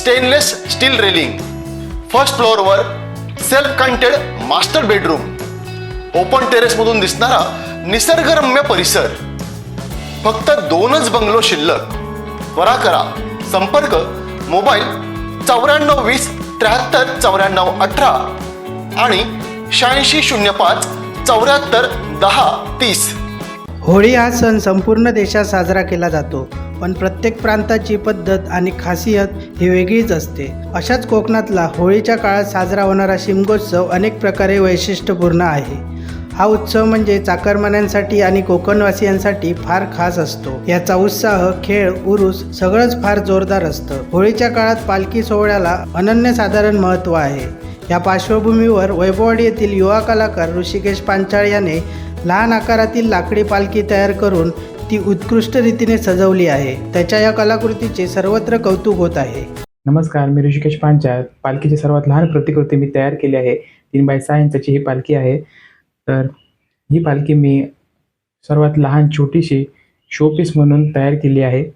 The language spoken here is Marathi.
Stainless steel railing first फ्लोअरवर self contained master bedroom open टेरेसमधून दिसणारा निसर्गरम्य परिसर. फक्त दोनच बंगलो शिल्लक. त्वरा करा. संपर्क मोबाईल चौऱ्याण्णव वीस त्र्याहत्तर चौऱ्याण्णव अठरा आणि शहाऐंशी शून्य पाच चौऱ्याहत्तर दहा तीस. होळी हा सण संपूर्ण देशात साजरा केला जातो. पण प्रत्येक प्रांताची पद्धत आणि खासियत ही वेगळीच असते. अशाच कोकणातला होळीच्या काळात साजरा होणारा शिमगोत्सव अनेक प्रकारे वैशिष्ट्यपूर्ण आहे. हा उत्सव म्हणजे चाकरमान्यांसाठी आणि कोकणवासियांसाठी फार खास असतो. याचा उत्साह खेळ उरुस सगळंच फार जोरदार असतं. होळीच्या काळात पालखी सोहळ्याला अनन्यसाधारण महत्त्व आहे. या पार्श्वभूमीवर वैभववाडी येथील युवा कलाकार ऋषिकेश पांचाळ याने लहान आकारातील लाकडी पालखी तयार करून ती उत्कृष्ट रीतीने सजवली आहे. त्याच्या या कलाकृतीचे सर्वत्र कौतुक होत आहे. नमस्कार मी ऋषिकेश पांचाळ. पालखीची सर्वात लहान प्रतिकृती मी तयार केली आहे. तीन बाय सहा इंचाची ही पालखी आहे. तर ही पालखी मी सर्वात लहान छोटीशी शोपीस म्हणून तयार केली आहे.